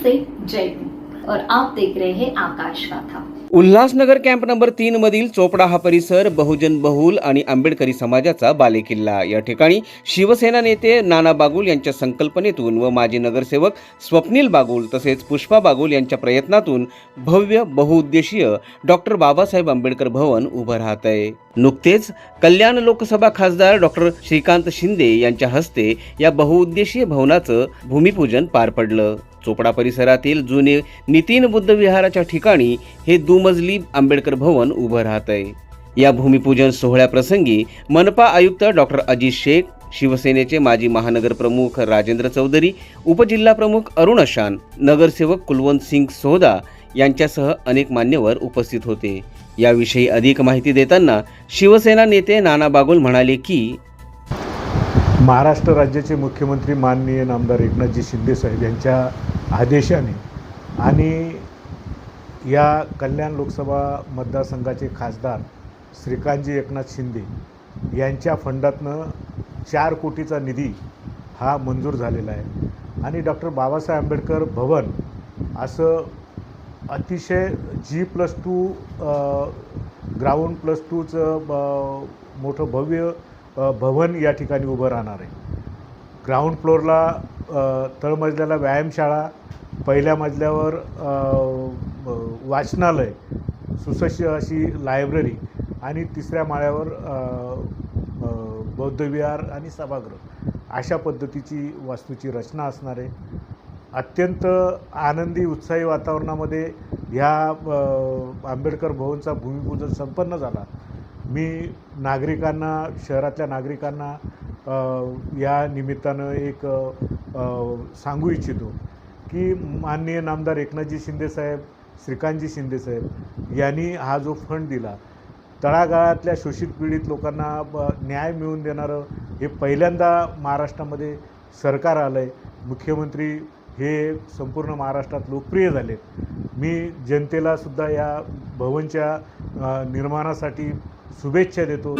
हो। आप देख रहे हैं आकाश गाथा उल्हासनगर कॅम्प नंबर तीन मधील चोपडा हा परिसर बहुजन बहुल आणि आंबेडकरी समाजाचा बालेकिल्ला या ठिकाणी शिवसेना नेते नाना बागुल यांच्या संकल्पनेतून व माजी नगरसेवक स्वप्नील बागुल तसेच पुष्पा बागुल यांच्या प्रयत्नातून भव्य बहुउद्देशीय डॉक्टर बाबासाहेब आंबेडकर भवन उभं राहत आहे. नुकतेच कल्याण लोकसभा खासदार डॉक्टर श्रीकांत शिंदे यांच्या हस्ते या बहुउद्देशीय भवनाचं भूमिपूजन पार पडलं. चोपडा परिसरातील जुने नितीन बुद्ध विहाराच्या ठिकाणी हे दुमजली आंबेडकर भवन उभं राहत आहे या भूमिपूजन सोहळ्याप्रसंगी मनपा आयुक्त डॉक्टर अजित शेख शिवसेनेचे माजी महानगर प्रमुख राजेंद्र चौधरी उपजिल्हा प्रमुख अरुण अशान नगरसेवक कुलवंत सिंग सोहदा यांच्यासह अनेक मान्यवर उपस्थित होते. याविषयी अधिक माहिती देताना शिवसेना नेते नाना बागुल म्हणाले की महाराष्ट्र राज्याचे मुख्यमंत्री माननीय नामदार एकनाथजी शिंदे साहेब यांच्या आदेशाने आणि या कल्याण लोकसभा मतदारसंघाचे खासदार श्रीकांतजी एकनाथ शिंदे यांच्या फंडातनं चार कोटीचा निधी हा मंजूर झालेला आहे. आणि डॉक्टर बाबासाहेब आंबेडकर भवन असं अतिशय G plus two ground plus टूचं मोठं भव्य भवन या ठिकाणी उभं राहणार आहे. ग्राउंड फ्लोअरला तळमजल्याला व्यायामशाळा पहिल्या मजल्यावर वाचनालय सुसज्ज अशी लायब्ररी आणि तिसऱ्या माळ्यावर बौद्धविहार आणि सभागृह अशा पद्धतीची वास्तूची रचना असणार आहे. अत्यंत आनंदी उत्साही वातावरणामध्ये ह्या आंबेडकर भवनचा भूमिपूजन संपन्न झाला. मी नागरिकांना शहरातल्या नागरिकांना या निमित्तानं एक सांगू इच्छितो की माननीय नामदार एकनाथजी शिंदेसाहेब श्रीकांतजी शिंदेसाहेब यांनी हा जो फंड दिला तळागाळातल्या शोषित पीडित लोकांना ब न्याय मिळवून देणारं हे पहिल्यांदा महाराष्ट्रामध्ये सरकार आलं आहे मुख्यमंत्री हे संपूर्ण महाराष्ट्रात लोकप्रिय झालेत. मी जनतेला सुद्धा या भवनच्या निर्माणासाठी शुभेच्छा देतो.